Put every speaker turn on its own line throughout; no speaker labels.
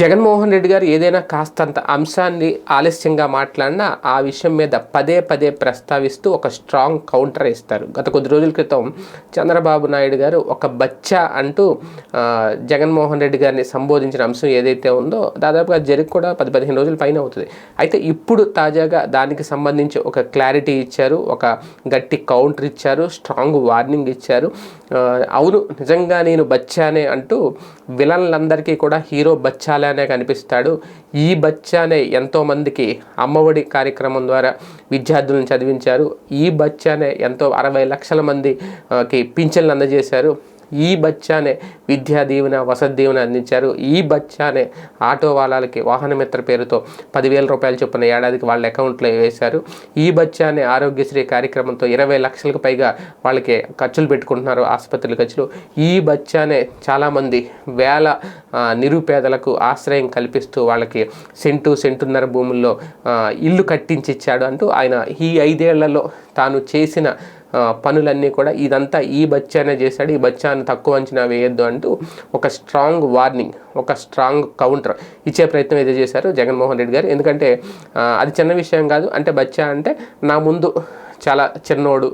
జగన్మోహన్ రెడ్డి గారు ఏదైనా కాస్తంత అంశాన్ని ఆలస్యంగా మాట్లాడినా ఆ విషయం మీద పదే పదే ప్రస్తావిస్తూ ఒక స్ట్రాంగ్ కౌంటర్ ఇస్తారు గత కొద్ది రోజుల క్రితం చంద్రబాబు నాయుడు గారు ఒక బచ్చా అంటూ జగన్మోహన్ రెడ్డి గారిని సంబోధించిన అంశం ఏదైతే ఉందో దాదాపుగా జరిగి కూడా పది పదిహేను రోజుల పైన అవుతుంది. అయితే ఇప్పుడు తాజాగా దానికి సంబంధించి ఒక క్లారిటీ ఇచ్చారు ఒక గట్టి కౌంటర్ ఇచ్చారు స్ట్రాంగ్ వార్నింగ్ ఇచ్చారు. అవును నిజంగా నేను బచ్చానే అంటూ విలన్లందరికీ కూడా హీరో బాలానే కనిపిస్తాడు. ఈ బచ్చానే ఎంతోమందికి అమ్మఒడి కార్యక్రమం ద్వారా విద్యార్థులను చదివించారు. ఈ బచ్చానే ఎంతో అరవై లక్షల మందికి పింఛన్లు అందజేశారు. ఈ బచ్చానే విద్యా దీవెన వసతి దీవెన అందించారు. ఈ బచ్చానే ఆటో వాళ్ళకి వాహనమిత్ర పేరుతో పదివేల రూపాయలు చొప్పున ఏడాదికి వాళ్ళ అకౌంట్లో వేశారు. ఈ బచ్చానే ఆరోగ్యశ్రీ కార్యక్రమంతో ఇరవై లక్షలకు పైగా వాళ్ళకి ఖర్చులు పెట్టుకుంటున్నారు ఆసుపత్రుల ఖర్చులు. ఈ బచ్చానే చాలామంది వేల నిరుపేదలకు ఆశ్రయం కల్పిస్తూ వాళ్ళకి సెంటు సెంటున్నర భూముల్లో ఇల్లు కట్టించి ఇచ్చాడు అంటూ ఆయన ఈ ఐదేళ్ళలో తాను చేసిన పనులన్నీ కూడా ఇదంతా ఈ బచ్చానే చేశాడు ఈ బచ్చాను తక్కువ అంచనా వేయొద్దు అంటూ ఒక స్ట్రాంగ్ వార్నింగ్ ఒక స్ట్రాంగ్ కౌంటర్ ఇచ్చే ప్రయత్నం అయితే చేశారు జగన్మోహన్ రెడ్డి గారు. ఎందుకంటే అది చిన్న విషయం కాదు అంటే బచ్చా అంటే నా ముందు చాలా చిన్నోడు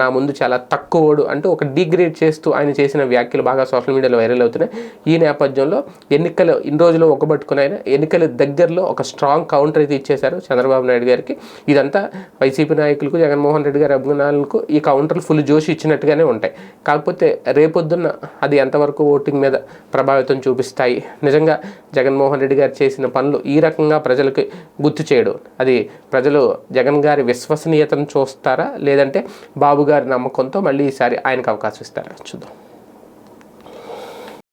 నా ముందు చాలా తక్కువడు అంటూ ఒక డిగ్రేడ్ చేస్తూ ఆయన చేసిన వ్యాఖ్యలు బాగా సోషల్ మీడియాలో వైరల్ అవుతున్నాయి. ఈ నేపథ్యంలో ఎన్నికలు ఇన్ని రోజులు ఒక్కబట్టుకుని ఆయన ఎన్నికల దగ్గరలో ఒక స్ట్రాంగ్ కౌంటర్ అయితే ఇచ్చేశారు చంద్రబాబు నాయుడు గారికి. ఇదంతా వైసీపీ నాయకులకు జగన్మోహన్ రెడ్డి గారి అభిమానులకు ఈ కౌంటర్లు ఫుల్ జోషి ఇచ్చినట్టుగానే ఉంటాయి. కాకపోతే రేపొద్దున్న అది ఎంతవరకు ఓటింగ్ మీద ప్రభావితం చూపిస్తాయి? నిజంగా జగన్మోహన్ రెడ్డి గారు చేసిన పనులు ఈ రకంగా ప్రజలకు గుర్తు చేయడం. అది ప్రజలు జగన్ గారి విశ్వసనీయతను చూస్తారా? లేదంటే బాబు గారి నమ్మకంతో మళ్ళీ ఈసారి ఆయనకు అవకాశం ఇస్తారు చూద్దాం.